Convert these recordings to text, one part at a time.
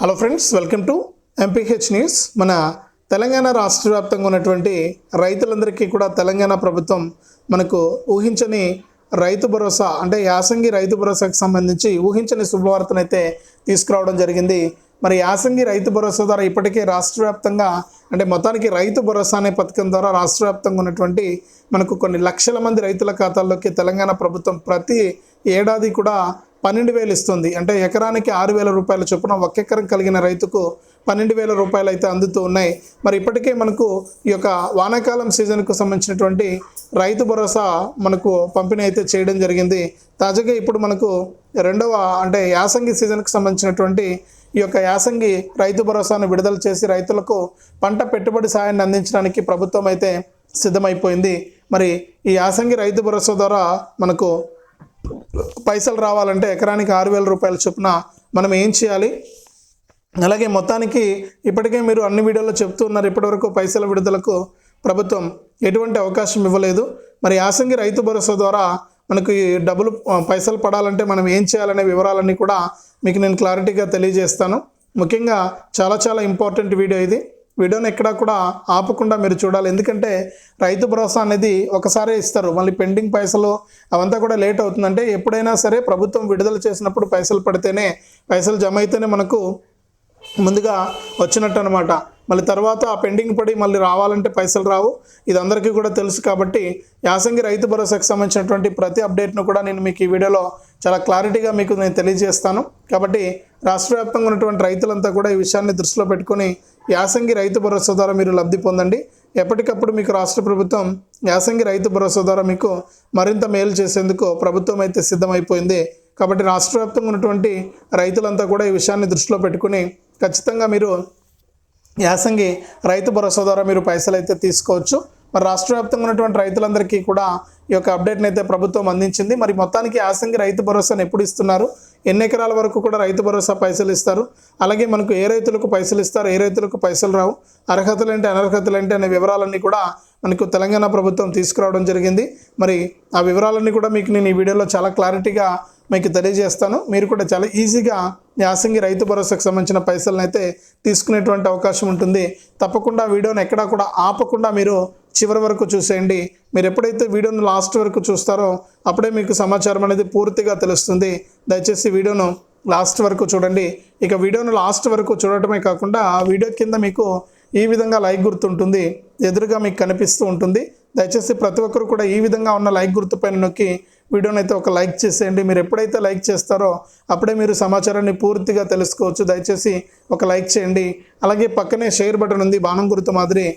Hello friends welcome to MPH news మన తెలంగాణ రాష్ట్ర వ్యాప్తంగా ఉన్నటువంటి రైతులందరికీ కూడా తెలంగాణ ప్రభుత్వం మనకు ఊహించని రైతు భరోసా అంటే యాసంగి రైతు భరోసాకు సంబంధించి ఊహించని శుభవార్తనైతే తీసుకురావడం జరిగింది. మరి యాసంగి రైతు భరోసా ద్వారా ఇప్పటికే రాష్ట్ర వ్యాప్తంగా అంటే మొత్తానికి రైతు భరోసా అనే పథకం ద్వారా రాష్ట్ర వ్యాప్తంగా ఉన్నటువంటి మనకు కొన్ని లక్షల మంది రైతుల ఖాతాల్లోకి తెలంగాణ ప్రభుత్వం ప్రతి ఏడాది కూడా పన్నెండు వేలు ఇస్తుంది. అంటే ఎకరానికి ఆరు వేల రూపాయల చొప్పున ఒక ఎకరం కలిగిన రైతుకు పన్నెండు వేల రూపాయలు అయితే అందుతూ ఉన్నాయి. మరి ఇప్పటికే మనకు ఈ యొక్క వానాకాలం సీజన్కు సంబంధించినటువంటి రైతు భరోసా మనకు పంపిణీ అయితే చేయడం జరిగింది. తాజాగా ఇప్పుడు మనకు రెండవ అంటే యాసంగి సీజన్కు సంబంధించినటువంటి ఈ యొక్క యాసంగి రైతు భరోసాను విడుదల చేసి రైతులకు పంట పెట్టుబడి సాయాన్ని అందించడానికి ప్రభుత్వం అయితే సిద్ధమైపోయింది. మరి ఈ యాసంగి రైతు భరోసా ద్వారా మనకు పైసలు రావాలంటే ఎకరానికి ఆరు వేల రూపాయల చొప్పున మనం ఏం చేయాలి? అలాగే మొత్తానికి ఇప్పటికే మీరు అన్ని వీడియోలో చెప్తూ ఉన్నారు ఇప్పటివరకు పైసల విడుదలకు ప్రభుత్వం ఎటువంటి అవకాశం ఇవ్వలేదు. మరి యాసంగి రైతు భరోసా ద్వారా మనకు డబ్బులు పైసలు పడాలంటే మనం ఏం చేయాలనే వివరాలన్నీ కూడా మీకు నేను క్లారిటీగా తెలియజేస్తాను. ముఖ్యంగా చాలా చాలా ఇంపార్టెంట్ వీడియో ఇది. వీడియోని ఎక్కడా కూడా ఆపకుండా మీరు చూడాలి. ఎందుకంటే రైతు భరోసా అనేది ఒకసారే ఇస్తారు. మళ్ళీ పెండింగ్ పైసలు అవంతా కూడా లేట్ అవుతుందంటే ఎప్పుడైనా సరే ప్రభుత్వం విడుదల చేసినప్పుడు పైసలు పడితేనే పైసలు జమ అయితేనే మనకు ముందుగా వచ్చినట్టు అనమాట మళ్ళీ తర్వాత ఆ పెండింగ్ పడి మళ్ళీ రావాలంటే పైసలు రావు. ఇది అందరికీ కూడా తెలుసు కాబట్టి యాసంగి రైతు భరోసాకు సంబంధించినటువంటి ప్రతి అప్డేట్ను కూడా నేను మీకు ఈ వీడియోలో చాలా క్లారిటీగా మీకు నేను తెలియజేస్తాను. కాబట్టి రాష్ట్ర వ్యాప్తంగా ఉన్నటువంటి రైతులంతా కూడా ఈ విషయాన్ని దృష్టిలో పెట్టుకొని యాసంగి రైతు భరోసా ద్వారా మీరు లబ్ధి పొందండి. ఎప్పటికప్పుడు మీకు రాష్ట్ర ప్రభుత్వం యాసంగి రైతు భరోసా ద్వారా మీకు మరింత మేలు చేసేందుకు ప్రభుత్వం అయితే సిద్ధమైపోయింది. కాబట్టి రాష్ట్ర వ్యాప్తంగా ఉన్నటువంటి రైతులంతా కూడా ఈ విషయాన్ని దృష్టిలో పెట్టుకుని ఖచ్చితంగా మీరు యాసంగి రైతు భరోసా ద్వారా మీరు పైసలు అయితే తీసుకోవచ్చు. మరి రాష్ట్ర వ్యాప్తంగా ఉన్నటువంటి రైతులందరికీ కూడా ఈ యొక్క అప్డేట్ని అయితే ప్రభుత్వం అందించింది. మరి మొత్తానికి యాసంగి రైతు భరోసాను ఎప్పుడు ఇస్తున్నారు? ఎన్ని ఎకరాల వరకు కూడా రైతు భరోసా పైసలు ఇస్తారు? అలాగే మనకు ఏ రైతులకు పైసలు ఇస్తారు? ఏ రైతులకు పైసలు రావు? అర్హతలు ఏంటి? అనర్హతలు ఏంటి? అనే వివరాలన్నీ కూడా మనకు తెలంగాణ ప్రభుత్వం తీసుకురావడం జరిగింది. మరి ఆ వివరాలన్నీ కూడా మీకు నేను ఈ వీడియోలో చాలా క్లారిటీగా మీకు తెలియజేస్తాను. మీరు కూడా చాలా ఈజీగా యాసంగి రైతు భరోసాకు సంబంధించిన పైసలను అయితే తీసుకునేటువంటి అవకాశం ఉంటుంది. తప్పకుండా వీడియోని ఎక్కడా కూడా ఆపకుండా మీరు చివరి వరకు చూసేయండి. మీరు ఎప్పుడైతే వీడియోను లాస్ట్ వరకు చూస్తారో అప్పుడే మీకు సమాచారం అనేది పూర్తిగా తెలుస్తుంది. దయచేసి వీడియోను లాస్ట్ వరకు చూడండి. ఇక వీడియోను లాస్ట్ వరకు చూడటమే కాకుండా ఆ వీడియో కింద మీకు ఈ విధంగా లైక్ గుర్తుంటుంది ఎదురుగా మీకు కనిపిస్తూ ఉంటుంది. దయచేసి ప్రతి ఒక్కరు కూడా ఈ విధంగా ఉన్న లైక్ గుర్తు పైన నొక్కి వీడియోని అయితే ఒక లైక్ చేసేయండి. మీరు ఎప్పుడైతే లైక్ చేస్తారో అప్పుడే మీరు సమాచారాన్ని పూర్తిగా తెలుసుకోవచ్చు. దయచేసి ఒక లైక్ చేయండి. అలాగే పక్కనే షేర్ బటన్ ఉంది బాణం గుర్తు మాదిరి.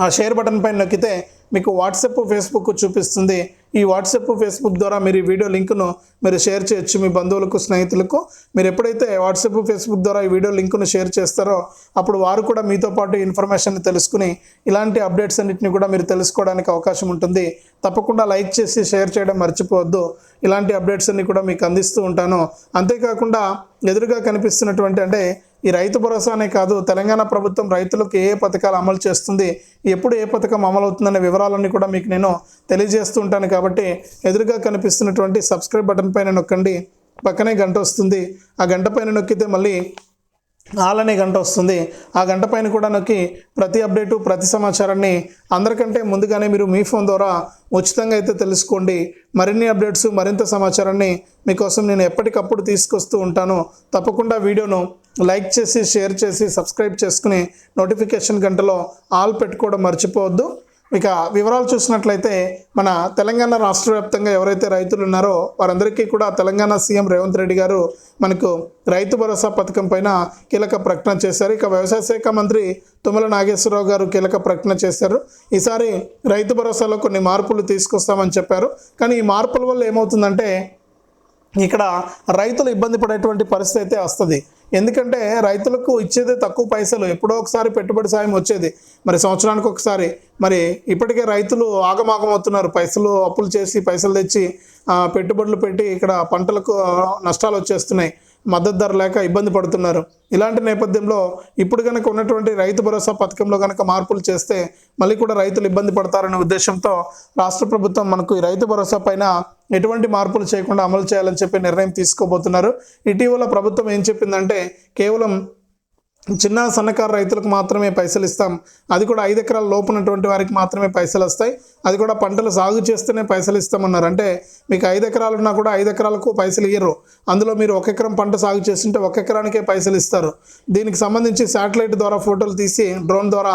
ఆ షేర్ బటన్ పైన నొక్కితే మీకు వాట్సాప్ ఫేస్బుక్ చూపిస్తుంది. ఈ వాట్సాప్ ఫేస్బుక్ ద్వారా మీరు ఈ వీడియో లింక్ను మీరు షేర్ చేయొచ్చు మీ బంధువులకు స్నేహితులకు. మీరు ఎప్పుడైతే వాట్సాప్ ఫేస్బుక్ ద్వారా ఈ వీడియో లింకును షేర్ చేస్తారో అప్పుడు వారు కూడా మీతో పాటు ఇన్ఫర్మేషన్ తెలుసుకుని ఇలాంటి అప్డేట్స్ అన్నింటినీ కూడా మీరు తెలుసుకోవడానికి అవకాశం ఉంటుంది. తప్పకుండా లైక్ చేసి షేర్ చేయడం మర్చిపోవద్దు. ఇలాంటి అప్డేట్స్ అన్ని కూడా మీకు అందిస్తూ ఉంటాను. అంతేకాకుండా ఎదురుగా కనిపిస్తున్నటువంటి అంటే ఈ రైతు భరోసానే కాదు తెలంగాణ ప్రభుత్వం రైతులకు ఏ పథకాలు అమలు చేస్తుంది ఎప్పుడు ఏ పథకం అమలు అవుతుందనే వివరాలన్నీ కూడా మీకు నేను తెలియజేస్తూ ఉంటాను కాబట్టి ఎదురుగా కనిపిస్తున్నటువంటి సబ్స్క్రైబ్ బటన్ పైన నొక్కండి. పక్కనే గంట వస్తుంది. ఆ గంట పైన నొక్కితే మళ్ళీ ఆల్ అనే గంట వస్తుంది. ఆ గంట పైన కూడా నొక్కి ప్రతి అప్డేటు ప్రతి సమాచారాన్ని అందరికంటే ముందుగానే మీరు మీ ఫోన్ ద్వారా ఉచితంగా అయితే తెలుసుకోండి. మరిన్ని అప్డేట్స్ మరింత సమాచారాన్ని మీకోసం నేను ఎప్పటికప్పుడు తీసుకొస్తూ ఉంటాను. తప్పకుండా వీడియోను లైక్ చేసి షేర్ చేసి సబ్స్క్రైబ్ చేసుకుని నోటిఫికేషన్ గంటలో ఆల్ పెట్టుకోవడం మర్చిపోవద్దు. ఇక వివరాలు చూసినట్లయితే మన తెలంగాణ రాష్ట్ర వ్యాప్తంగా ఎవరైతే రైతులు ఉన్నారో వారందరికీ కూడా తెలంగాణ సీఎం రేవంత్ రెడ్డి గారు మనకు రైతు భరోసా పథకం పైన కీలక ప్రకటన చేశారు. ఇక వ్యవసాయ శాఖ మంత్రి తుమ్మల నాగేశ్వరరావు గారు కీలక ప్రకటన చేశారు. ఈసారి రైతు భరోసాలో కొన్ని మార్పులు తీసుకొస్తామని చెప్పారు. కానీ ఈ మార్పుల వల్ల ఏమవుతుందంటే ఇక్కడ రైతులు ఇబ్బంది పడేటువంటి పరిస్థితి అయితే వస్తుంది. ఎందుకంటే రైతులకు ఇచ్చేది తక్కువ పైసలు ఎప్పుడో ఒకసారి పెట్టుబడి సాయం వచ్చేది. మరి సంవత్సరానికి ఒకసారి. మరి ఇప్పటికే రైతులు ఆగమాగం అవుతున్నారు. పైసలు అప్పులు చేసి పైసలు తెచ్చి పెట్టుబడులు పెట్టి ఇక్కడ పంటలకు నష్టాలు వచ్చేస్తున్నాయి. మద్దతు ధర లేక ఇబ్బంది పడుతున్నారు. ఇలాంటి నేపథ్యంలో ఇప్పుడు కనుక ఉన్నటువంటి రైతు భరోసా పథకంలో కనుక మార్పులు చేస్తే మళ్ళీ కూడా రైతులు ఇబ్బంది పడతారనే ఉద్దేశంతో రాష్ట్ర ప్రభుత్వం మనకు ఈ రైతు భరోసా పైన ఎటువంటి మార్పులు చేయకుండా అమలు చేయాలని చెప్పి నిర్ణయం తీసుకోబోతున్నారు. ఇటీవల ప్రభుత్వం ఏం చెప్పిందంటే కేవలం చిన్న సన్నకారు రైతులకు మాత్రమే పైసలు ఇస్తాం. అది కూడా ఐదు ఎకరాల లోపునటువంటి వారికి మాత్రమే పైసలు వస్తాయి. అది కూడా పంటలు సాగు చేస్తేనే పైసలు ఇస్తామన్నారు. అంటే మీకు ఐదు ఎకరాలు ఉన్నా కూడా ఐదు ఎకరాలకు పైసలు ఇయ్యరు. అందులో మీరు ఒక ఎకరం పంట సాగు చేస్తుంటే ఒక ఎకరానికే పైసలు ఇస్తారు. దీనికి సంబంధించి శాటిలైట్ ద్వారా ఫోటోలు తీసి డ్రోన్ ద్వారా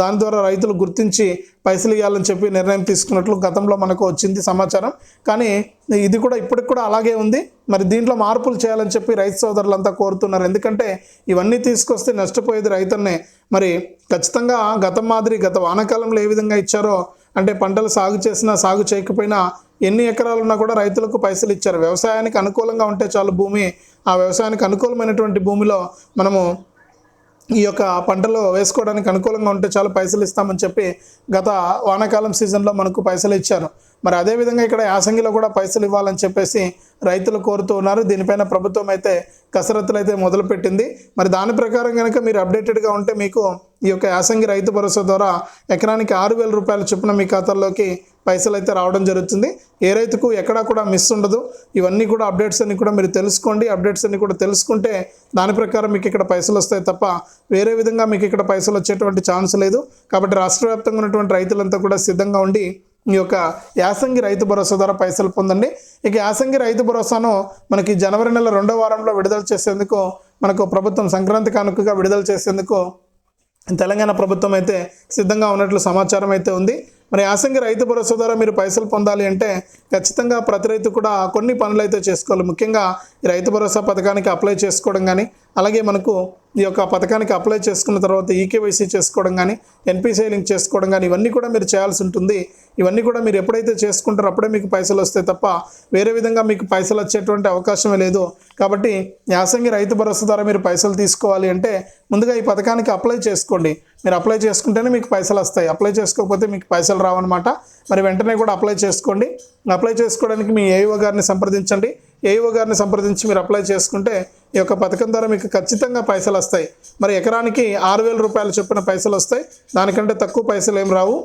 దాని ద్వారా రైతులు గుర్తించి పైసలు ఇవ్వాలని చెప్పి నిర్ణయం తీసుకున్నట్లు గతంలో మనకు వచ్చింది సమాచారం. కానీ ఇది కూడా ఇప్పటికి కూడా అలాగే ఉంది. మరి దీంట్లో మార్పులు చేయాలని చెప్పి రైతు సోదరులంతా కోరుతున్నారు. ఎందుకంటే ఇవన్నీ తీసుకొస్తే నష్టపోయేది రైతున్నే మరి ఖచ్చితంగా గతం మాదిరి గత వానాకాలంలో ఏ విధంగా ఇచ్చారో అంటే పంటలు సాగు చేసినా సాగు చేయకపోయినా ఎన్ని ఎకరాలు ఉన్నా కూడా రైతులకు పైసలు ఇచ్చారు. వ్యవసాయానికి అనుకూలంగా ఉంటే చాలు భూమి. ఆ వ్యవసాయానికి అనుకూలమైనటువంటి భూమిలో మనము ఈ యొక్క పంటలు వేసుకోవడానికి అనుకూలంగా ఉంటే చాలా పైసలు ఇస్తామని చెప్పి గత వానాకాలం సీజన్లో మనకు పైసలు ఇచ్చారు. మరి అదేవిధంగా ఇక్కడ యాసంగిలో కూడా పైసలు ఇవ్వాలని చెప్పేసి రైతులు కోరుతూ ఉన్నారు. దీనిపైన ప్రభుత్వం అయితే కసరత్తులు అయితే మొదలుపెట్టింది. మరి దాని ప్రకారం కనుక మీరు అప్డేటెడ్గా ఉంటే మీకు ఈ యొక్క యాసంగి రైతు భరోసా ద్వారా ఎకరానికి ఆరు వేల రూపాయల చొప్పున మీ ఖాతాల్లోకి పైసలు అయితే రావడం జరుగుతుంది. ఏ రైతుకు ఎక్కడా కూడా మిస్ ఉండదు. ఇవన్నీ కూడా అప్డేట్స్ అన్ని కూడా మీరు తెలుసుకోండి. అప్డేట్స్ అన్ని కూడా తెలుసుకుంటే దాని ప్రకారం మీకు ఇక్కడ పైసలు వస్తాయి తప్ప వేరే విధంగా మీకు ఇక్కడ పైసలు వచ్చేటువంటి ఛాన్స్ లేదు. కాబట్టి రాష్ట్ర వ్యాప్తంగా ఉన్నటువంటి రైతులంతా కూడా సిద్ధంగా ఉండి ఈ యొక్క యాసంగి రైతు భరోసా ద్వారా పైసలు పొందండి. ఇక యాసంగి రైతు భరోసాను మనకి జనవరి నెల రెండో వారంలో విడుదల చేసేందుకు మనకు ప్రభుత్వం సంక్రాంతి కానుకగా విడుదల చేసేందుకు తెలంగాణ ప్రభుత్వం అయితే సిద్ధంగా ఉన్నట్లు సమాచారం అయితే ఉంది. మరి యాసంగి రైతు భరోసా ద్వారా మీరు పైసలు పొందాలి అంటే ఖచ్చితంగా ప్రతి రైతు కూడా కొన్ని పనులు అయితే చేసుకోవాలి. ముఖ్యంగా ఈ రైతు భరోసా పథకానికి అప్లై చేసుకోవడం కానీ అలాగే మనకు ఈ యొక్క పథకానికి అప్లై చేసుకున్న తర్వాత ఈకేవైసీ చేసుకోవడం కానీ ఎన్పిసిఐ లింక్ చేసుకోవడం కానీ ఇవన్నీ కూడా మీరు చేయాల్సి ఉంటుంది. ఇవన్నీ కూడా మీరు ఎప్పుడైతే చేసుకుంటారో అప్పుడే మీకు పైసలు వస్తాయి తప్ప వేరే విధంగా మీకు పైసలు వచ్చేటువంటి అవకాశమే లేదు. కాబట్టి యాసంగి రైతు భరోసా ద్వారా మీరు పైసలు తీసుకోవాలి అంటే ముందుగా ఈ పథకానికి అప్లై చేసుకోండి. మీరు అప్లై చేసుకుంటేనే మీకు పైసలు వస్తాయి. అప్లై చేసుకోకపోతే మీకు పైసలు రావన్నమాట. మరి వెంటనే కూడా అప్లై చేసుకోండి. అప్లై చేసుకోవడానికి మీ ఏఈఓ గారిని సంప్రదించండి. ఏఈఓ గారిని సంప్రదించి మీరు అప్లై చేసుకుంటే ఈ యొక్క పథకం ద్వారా మీకు ఖచ్చితంగా పైసలు వస్తాయి. మరి ఎకరానికి ఆరు వేల రూపాయలు చొప్పున పైసలు వస్తాయి. దానికంటే తక్కువ పైసలు ఏం రావు.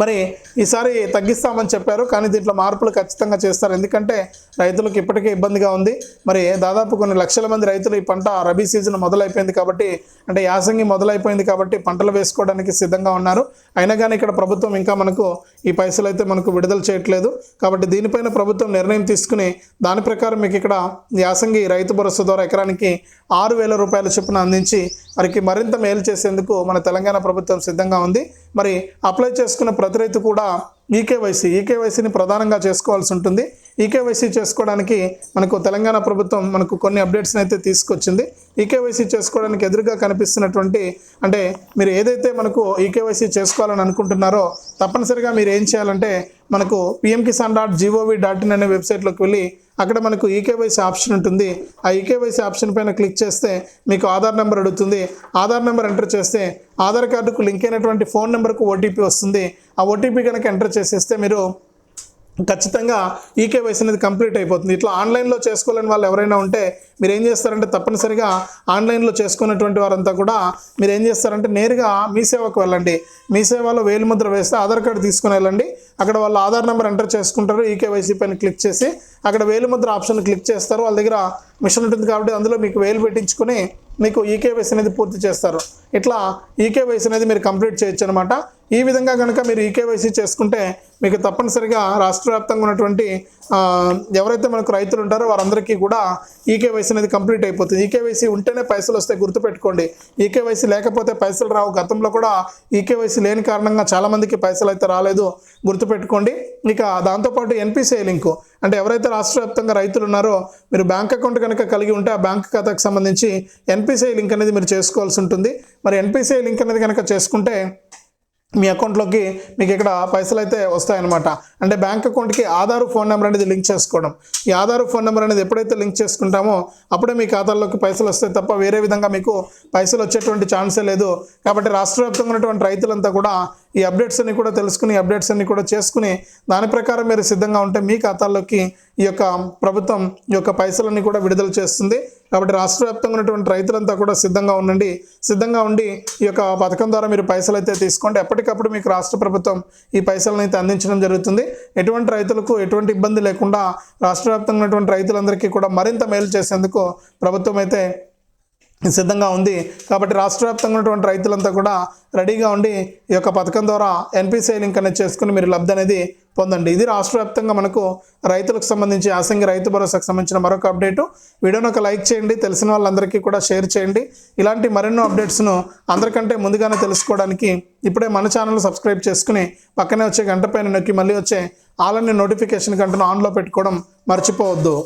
మరి ఈసారి తగ్గిస్తామని చెప్పారు కానీ దీంట్లో మార్పులు ఖచ్చితంగా చేస్తారు. ఎందుకంటే రైతులకు ఇప్పటికే ఇబ్బందిగా ఉంది. మరి దాదాపు కొన్ని లక్షల మంది రైతులు ఈ పంట రబీ సీజన్ మొదలైపోయింది కాబట్టి అంటే యాసంగి మొదలైపోయింది కాబట్టి పంటలు వేసుకోవడానికి సిద్ధంగా ఉన్నారు. అయినా కానీ ఇక్కడ ప్రభుత్వం ఇంకా మనకు ఈ పైసలు అయితే మనకు విడుదల చేయట్లేదు. కాబట్టి దీనిపైన ప్రభుత్వం నిర్ణయం తీసుకుని దాని ప్రకారం మీకు ఇక్కడ యాసంగి రైతు భరోసా ద్వారా ఎకరానికి ఆరు వేల రూపాయల చొప్పున అందించి వారికి మరింత మేలు చేసేందుకు మన తెలంగాణ ప్రభుత్వం సిద్ధంగా ఉంది. మరి అప్లై చేసుకున్న ప్రతి రైతు కూడా ఈకేవైసీ ఈకేవైసీని ప్రధానంగా చేసుకోవాల్సి ఉంటుంది. ఈకేవైసీ చేసుకోవడానికి మనకు తెలంగాణ ప్రభుత్వం మనకు కొన్ని అప్డేట్స్ని అయితే తీసుకొచ్చింది. ఈకేవైసీ చేసుకోవడానికి ఎదురుగా కనిపిస్తున్నటువంటి అంటే మీరు ఏదైతే మనకు ఈకేవైసీ చేసుకోవాలని అనుకుంటున్నారో తప్పనిసరిగా మీరు ఏం చేయాలంటే మనకు PM Kisan dot gov dot in అనే వెబ్సైట్లోకి వెళ్ళి అక్కడ మనకు ఈకేవైసీ ఆప్షన్ ఉంటుంది. ఆ ఈకేవైసీ ఆప్షన్ పైన క్లిక్ చేస్తే మీకు ఆధార్ నెంబర్ అడుగుతుంది. ఆధార్ నెంబర్ ఎంటర్ చేస్తే ఆధార్ కార్డుకు లింక్ అయినటువంటి ఫోన్ నెంబర్కు ఓటీపీ వస్తుంది. ఆ ఓటీపీ కనుక ఎంటర్ చేసేస్తే మీరు ఖచ్చితంగా ఈకేవైసీ అనేది కంప్లీట్ అయిపోతుంది. ఇట్లా ఆన్లైన్లో చేసుకోలేని వాళ్ళు ఎవరైనా ఉంటే మీరు ఏం చేస్తారంటే తప్పనిసరిగా ఆన్లైన్లో చేసుకున్నటువంటి వారంతా కూడా మీరు ఏం చేస్తారంటే నేరుగా మీ సేవకు వెళ్ళండి. మీ సేవలో వేలిముద్ర వేస్తే ఆధార్ కార్డు తీసుకుని వెళ్ళండి. అక్కడ వాళ్ళు ఆధార్ నెంబర్ ఎంటర్ చేసుకుంటారు. ఈకేవైసీ పైన క్లిక్ చేసి అక్కడ వేలిముద్ర ఆప్షన్ క్లిక్ చేస్తారు. వాళ్ళ దగ్గర మిషన్ ఉంటుంది కాబట్టి అందులో మీకు వేలు పెట్టించుకొని మీకు ఈకేవైసీ అనేది పూర్తి చేస్తారు. ఇట్లా ఈకేవైసీ అనేది మీరు కంప్లీట్ చేయొచ్చు అనమాట ఈ విధంగా కనుక మీరు ఈకేవైసీ చేసుకుంటే మీకు తప్పనిసరిగా రాష్ట్ర వ్యాప్తంగా ఉన్నటువంటి ఎవరైతే మనకు రైతులు ఉంటారో వారందరికీ కూడా ఈకేవైసీ అనేది కంప్లీట్ అయిపోతుంది. ఈకేవైసీ ఉంటేనే పైసలు వస్తాయి గుర్తుపెట్టుకోండి. ఈకేవైసీ లేకపోతే పైసలు రావు. గతంలో కూడా ఈకేవైసీ లేని కారణంగా చాలామందికి పైసలు అయితే రాలేదు. గుర్తుపెట్టుకోండి. ఇక దాంతోపాటు ఎన్పిసిఐ లింకు. అంటే ఎవరైతే రాష్ట్ర వ్యాప్తంగా రైతులు ఉన్నారో మీరు బ్యాంక్ అకౌంట్ కనుక కలిగి ఉంటే ఆ బ్యాంక్ ఖాతాకు సంబంధించి ఎన్పిసిఐ లింక్ అనేది మీరు చేసుకోవాల్సి ఉంటుంది. మరి ఎన్పిసిఐ లింక్ అనేది కనుక చేసుకుంటే మీ అకౌంట్లోకి మీకు ఇక్కడ పైసలు అయితే వస్తాయన్నమాట. అంటే బ్యాంక్ అకౌంట్కి ఆధార్ ఫోన్ నెంబర్ అనేది లింక్ చేసుకోవడం. ఈ ఆధార్ ఫోన్ నెంబర్ అనేది ఎప్పుడైతే లింక్ చేసుకుంటామో అప్పుడే మీ ఖాతాల్లోకి పైసలు వస్తాయి తప్ప వేరే విధంగా మీకు పైసలు వచ్చేటువంటి ఛాన్సే లేదు. కాబట్టి రాష్ట్ర వ్యాప్తంగా ఉన్నటువంటి రైతులంతా కూడా ఈ అప్డేట్స్ అన్ని కూడా తెలుసుకుని అప్డేట్స్ అన్ని కూడా చేసుకుని దాని ప్రకారం మీరు సిద్ధంగా ఉంటే మీ ఖాతాల్లోకి ఈ యొక్క ప్రభుత్వం ఈ యొక్క పైసలన్నీ కూడా విడుదల చేస్తుంది. కాబట్టి రాష్ట్ర వ్యాప్తంగా ఉన్నటువంటి రైతులంతా కూడా సిద్ధంగా ఉండండి. సిద్ధంగా ఉండి ఈ యొక్క పథకం ద్వారా మీరు పైసలు అయితే తీసుకోండి. ఎప్పటికప్పుడు మీకు రాష్ట్ర ప్రభుత్వం ఈ పైసలను అయితే అందించడం జరుగుతుంది. ఎటువంటి రైతులకు ఎటువంటి ఇబ్బంది లేకుండా రాష్ట్ర వ్యాప్తంగా ఉన్నటువంటి రైతులందరికీ కూడా మరింత మేలు చేసేందుకు ప్రభుత్వం అయితే సిద్ధంగా ఉంది. కాబట్టి రాష్ట్ర వ్యాప్తంగా ఉన్నటువంటి రైతులంతా కూడా రెడీగా ఉండి ఈ యొక్క పథకం ద్వారా ఎన్పిసిఐ లింక్ అనేది చేసుకుని మీరు లబ్ధి అనేది పొందండి. ఇది రాష్ట్ర వ్యాప్తంగా మనకు రైతులకు సంబంధించి యాసంగి రైతు భరోసాకు సంబంధించిన మరొక అప్డేటు. వీడియోను ఒక లైక్ చేయండి తెలిసిన వాళ్ళందరికీ కూడా షేర్ చేయండి. ఇలాంటి మరెన్నో అప్డేట్స్ను అందరికంటే ముందుగానే తెలుసుకోవడానికి ఇప్పుడే మన ఛానల్ సబ్స్క్రైబ్ చేసుకుని పక్కనే వచ్చే గంట పైన నొక్కి మళ్ళీ వచ్చే ఆల్ నోటిఫికేషన్ గంటను ఆన్లో పెట్టుకోవడం మర్చిపోవద్దు.